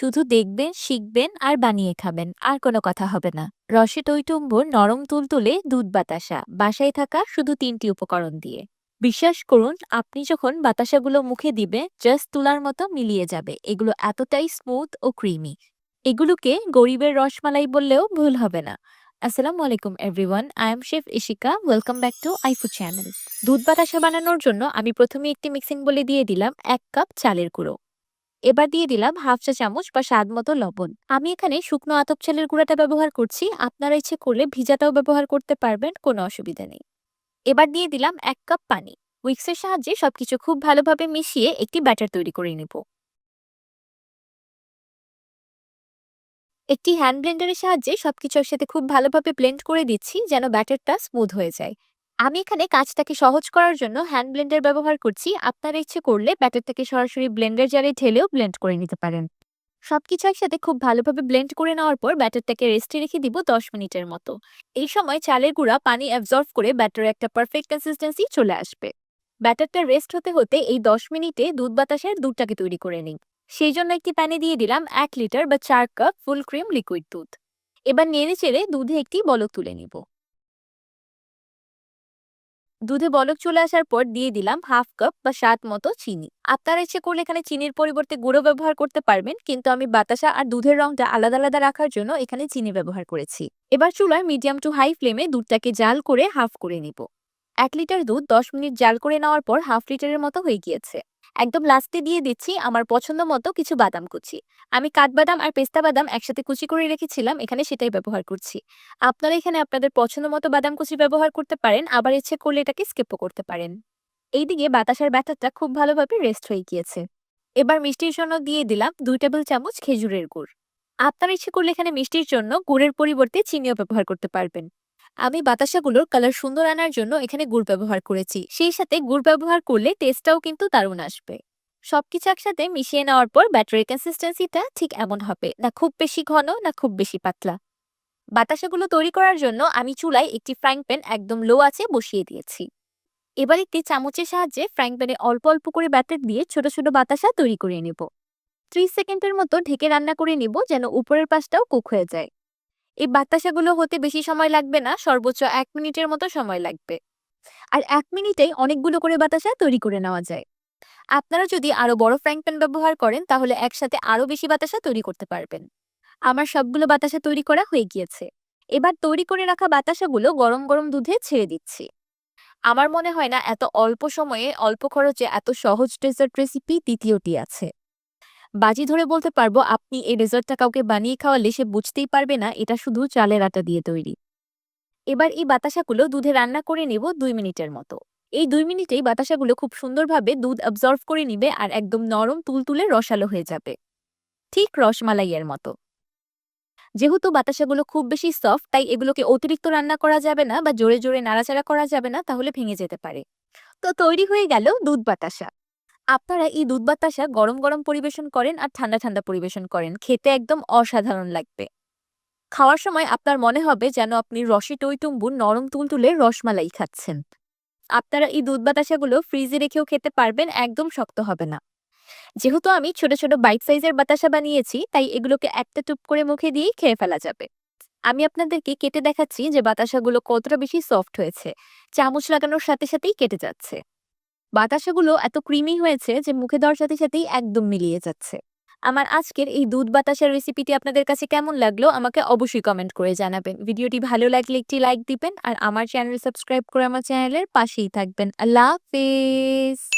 শুধু দেখবেন, শিখবেন আর বানিয়ে খাবেন। আর কোনো কথা হবে না। রসে টইটুম্বুর নরম তুলতুলে দুধ বাতাসা। বাসায় থাকা শুধু তিনটি উপকরণ দিয়ে। বিশ্বাস করুন, আপনি যখন বাতাসাগুলো মুখে দিবে, জাস্ট তুলার মতো মিলিয়ে যাবে। এগুলো এতটাই স্মুথ ও ক্রিমি। এগুলোকে গরিবের রসমালাই বললেও ভুল হবে না। আসসালামু আলাইকুম everyone. I am chef Ishika. Welcome back to iFood channel. দুধ বাতাসা বানানোর জন্য আমি প্রথমে একটি মিক্সিং বলে দিয়ে দিলাম এক কাপ চালের গুঁড়ো। এবার দিয়ে দিলাম হাফ চা চামচ বা স্বাদ মতো লবণ। আমি এখানে শুকনো আতপ চালের গুঁড়াটা ব্যবহার করছি। আপনারা ইচ্ছে করলে ভিজাটাও ব্যবহার করতে পারবেন, কোনো অসুবিধা নেই। এবার দিয়ে দিলাম এক কাপ পানি। উইক্সের সাহায্যে সবকিছু খুব ভালোভাবে মিশিয়ে একটি ব্যাটার তৈরি করে নেব। একটি হ্যান্ড ব্লেন্ডারের সাহায্যে সবকিছু একসাথে খুব ভালোভাবে ব্লেন্ড করে দিচ্ছি যেন ব্যাটারটা স্মুথ হয়ে যায়। আমি এখানে কাজটাকে সহজ করার জন্য হ্যান্ড ব্লেন্ডার ব্যবহার করছি। আপনারা ইচ্ছে করলে ব্যাটারটাকে সরাসরি ব্লেন্ডার জারে ঢেলেও ব্লেন্ড করে নিতে পারেন। সবকিছু একসাথে খুব ভালোভাবে ব্লেন্ড করে নেওয়ার পর ব্যাটারটাকে রেস্টে রেখে দিব ১০ মিনিটের মতো। এই সময় চালের গুঁড়া পানি অ্যাবজর্ব করে ব্যাটারের একটা পারফেক্ট কনসিস্টেন্সি চলে আসবে। ব্যাটারটা রেস্ট হতে হতে এই ১০ মিনিটে দুধ বাতাসের দুধটাকে তৈরি করে নিই। সেই জন্য একটি প্যানে দিয়ে দিলাম এক লিটার বা চার কাপ ফুল ক্রিম লিকুইড দুধ। এবার নেড়ে চেড়ে দুধে একটি বলক তুলে নিব। দুধে বলক চলে আসার পর দিয়ে দিলাম হাফ কাপ বা স্বাদ মতো চিনি। আপনারা ইচ্ছে করলে এখানে চিনির পরিবর্তে গুঁড়ো ব্যবহার করতে পারবেন, কিন্তু আমি বাতাসা আর দুধের রংটা আলাদা আলাদা রাখার জন্য এখানে চিনি ব্যবহার করেছি। এবার চুলায় মিডিয়াম টু হাই ফ্লেমে দুধটাকে জাল করে হাফ করে নিব। এক লিটার দুধ ১০ মিনিট জাল করে নেওয়ার পর হাফ লিটারের মতো হয়ে গিয়েছে। একদম লাস্টে দিয়ে দিচ্ছি আমার পছন্দ মতো কিছু বাদাম কুচি। আমি কাঠবাদাম আর পেস্তা বাদাম একসাথে কুচি করে রেখেছিলাম, এখানে সেটাই ব্যবহার করছি। আপনারা এখানে আপনাদের পছন্দ মতো বাদাম কুচি ব্যবহার করতে পারেন, আবার ইচ্ছে করলে এটাকে স্কিপও করতে পারেন। এইদিকে বাতাসার ব্যাটারটা খুব ভালোভাবে রেস্ট হয়ে গিয়েছে। এবার মিষ্টির জন্য দিয়ে দিলাম দুই টেবিল চামচ খেজুরের গুড়। আপনারা ইচ্ছে করলে এখানে মিষ্টির জন্য গুড়ের পরিবর্তে চিনিও ব্যবহার করতে পারবেন। আমি বাতাসাগুলোর কালার সুন্দর আনার জন্য এখানে গুড় ব্যবহার করেছি। সেই সাথে গুড় ব্যবহার করলে টেস্টটাও কিন্তু দারুণ আসবে। সবকিছু একসাথে মিশিয়ে নেওয়ার পর ব্যাটারের কনসিস্টেন্সিটা ঠিক এমন হবে, না খুব বেশি ঘন না খুব বেশি পাতলা। বাতাসাগুলো তৈরি করার জন্য আমি চুলায় একটি ফ্রাইং প্যান একদম লো আছে বসিয়ে দিয়েছি। এবার একটি চামচের সাহায্যে ফ্রাইং প্যানে অল্প অল্প করে ব্যাটার দিয়ে ছোট ছোট বাতাসা তৈরি করে নেব। ৩০ সেকেন্ডের মতো ঢেকে রান্না করে নিব যেন উপরের পাশটাও কুক হয়ে যায়। এই বাতাসাগুলো হতে বেশি সময় লাগবে না, সর্বোচ্চ এক মিনিটের মতো সময় লাগবে। আর এক মিনিটেই অনেকগুলো করে বাতাসা তৈরি করে নেওয়া যায়। আপনারা যদি আরও বড় ফ্রাইং প্যান ব্যবহার করেন তাহলে একসাথে আরও বেশি বাতাসা তৈরি করতে পারবেন। আমার সবগুলো বাতাসা তৈরি করা হয়ে গিয়েছে। এবার তৈরি করে রাখা বাতাসাগুলো গরম গরম দুধে ছেড়ে দিচ্ছি। আমার মনে হয় না এত অল্প সময়ে অল্প খরচে এত সহজ ডেজার্ট রেসিপি দ্বিতীয়টি আছে। বাজি ধরে বলতে পারব, আপনি এই ডেজার্টটা কাউকে বানিয়ে খাওয়ালে সে বুঝতেই পারবে না, এটা শুধু চালের আটা দিয়ে তৈরি। এবার এই বাতাসাগুলো দুধে রান্না করে নেব দুই মিনিটের মতো। এই দুই মিনিটেই বাতাসাগুলো খুব সুন্দরভাবে দুধ অ্যাবজর্ব করে নিবে আর একদম নরম তুলতুলে রসালো হয়ে যাবে। ঠিক রসমালাইয়ের মতো। যেহেতু বাতাসাগুলো খুব বেশি সফট তাই এগুলোকে অতিরিক্ত রান্না করা যাবে না বা জোরে জোরে নাড়াচাড়া করা যাবে না, তাহলে ভেঙে যেতে পারে। তো তৈরি হয়ে গেল দুধ বাতাসা। আপনারা এই দুধ বাতাসা গরম গরম পরিবেশন করেন আর ঠান্ডা ঠান্ডা পরিবেশন করেন, খেতে একদম অসাধারণ লাগবে। খাওয়ার সময় আপনার মনে হবে যেন আপনি রসে টইটুম্বুর নরম তুলতুলে রসমালাই খাচ্ছেন। আপনারা এই দুধ বাতাসাগুলো ফ্রিজে রেখেও খেতে পারবেন, একদম শক্ত হবে না। যেহেতু আমি ছোট ছোট বাইট সাইজের বাতাসা বানিয়েছি তাই এগুলোকে একটা টুপ করে মুখে দিয়েই খেয়ে ফেলা যাবে। আমি আপনাদেরকে কেটে দেখাচ্ছি যে বাতাসাগুলো কতটা বেশি সফট হয়েছে। চামচ লাগানোর সাথে সাথেই কেটে যাচ্ছে। বাতাসাগুলো এত ক্রিমি হয়েছে যে মুখে দেওয়ার সাথে সাথেই একদম মিলিয়ে যাচ্ছে। আমার আজকের এই দুধ বাতাসের রেসিপিটি আপনাদের কাছে কেমন লাগল আমাকে অবশ্যই কমেন্ট করে জানাবেন। ভিডিওটি ভালো লাগলে একটি লাইক দিবেন আর আমার চ্যানেল সাবস্ক্রাইব করে আমার চ্যানেলের পাশেই থাকবেন। আল্লাহ হাফেজ।